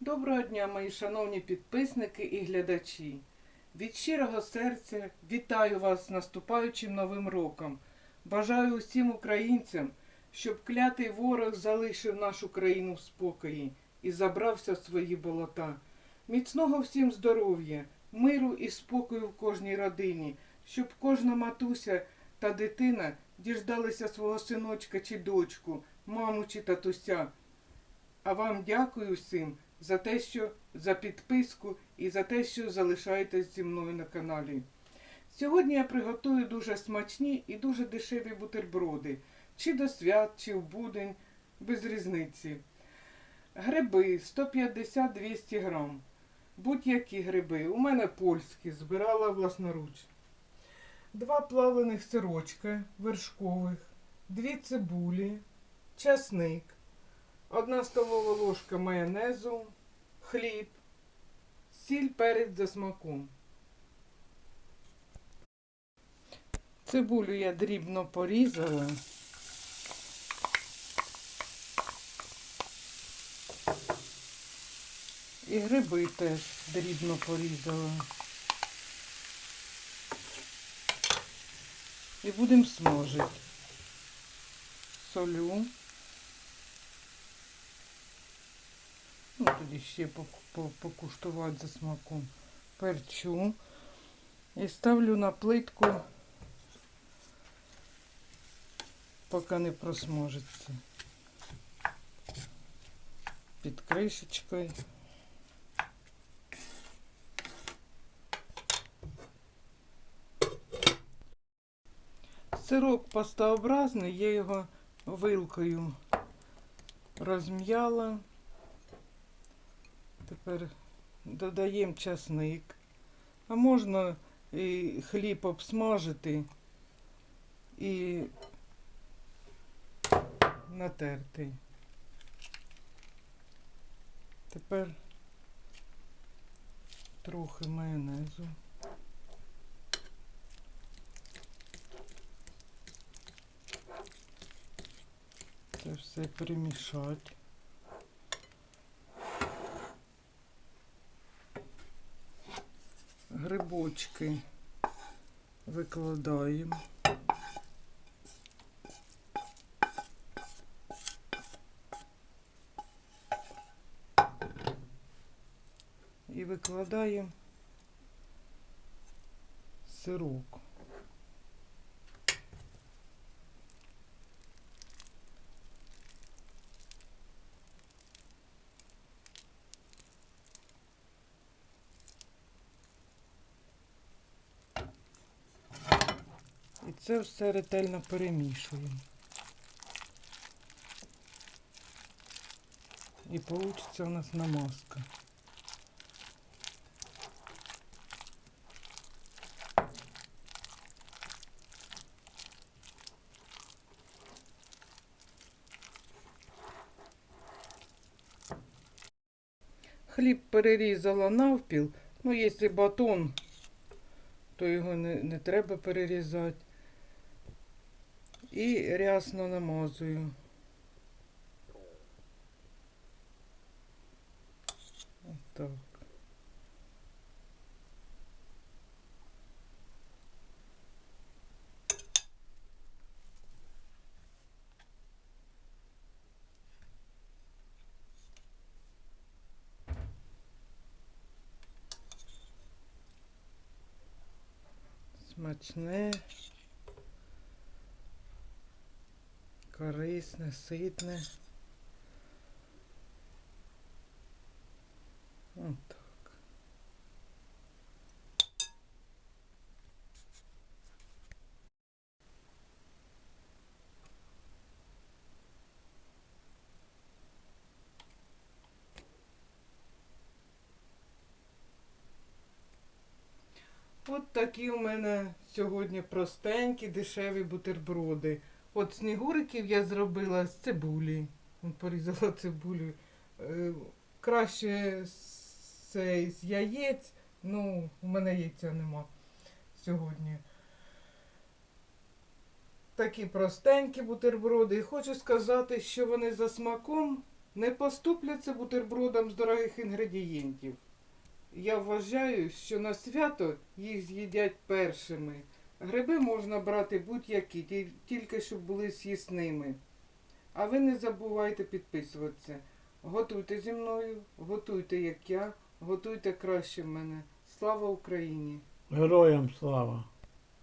Доброго дня, мої шановні підписники і глядачі. Від щирого серця вітаю вас з наступаючим новим роком. Бажаю усім українцям, щоб клятий ворог залишив нашу країну в спокої і забрався в свої болота. Міцного всім здоров'я, миру і спокою в кожній родині, щоб кожна матуся та дитина діждалися свого синочка чи дочку, маму чи татуся. А вам дякую всім за те, що за підписку і за те, що залишаєтесь зі мною на каналі. Сьогодні я приготую дуже смачні і дуже дешеві бутерброди, чи до свят, чи в будень, без різниці. Гриби 150-200 грам. Будь-які гриби. У мене польські, збирала власноруч. Два плавлених сирочка вершкових, дві цибулі, часник, одна столова ложка майонезу, хліб, сіль перець за смаком. Цибулю я дрібно порізала. І гриби теж дрібно порізала. І будемо смажити. Солю. Ну, ще покуштувати за смаком. Перчу. І ставлю на плитку, поки не просмажиться. Під кришечкою. Сирок пастообразний, я його вилкою розм'яла. Тепер додаємо часник. А можна і хліб обсмажити і натерти. Тепер трохи майонезу. Це все перемішати. Грибочки викладаємо. І викладаємо сирок. І це все ретельно перемішуємо. І вийде у нас намазка. Хліб перерізала навпіл. Ну, якщо батон, то його не, не треба перерізати. І рясно намазую. Отак. Смачне. Корисне, ситне. Отак. От такі у мене сьогодні простенькі, дешеві бутерброди. От снігуриків я зробила з цибулі. Порізала цибулю. Е, Краще це з яєць. Ну, у мене яйця нема сьогодні. Такі простенькі бутерброди. І хочу сказати, що вони за смаком не поступляться бутербродом з дорогих інгредієнтів. Я вважаю, що на свято їх з'їдять першими. Гриби можна брати будь-які, тільки щоб були з'їсними. А ви не забувайте підписуватися. Готуйте зі мною, готуйте як я, готуйте краще мене. Слава Україні! Героям слава!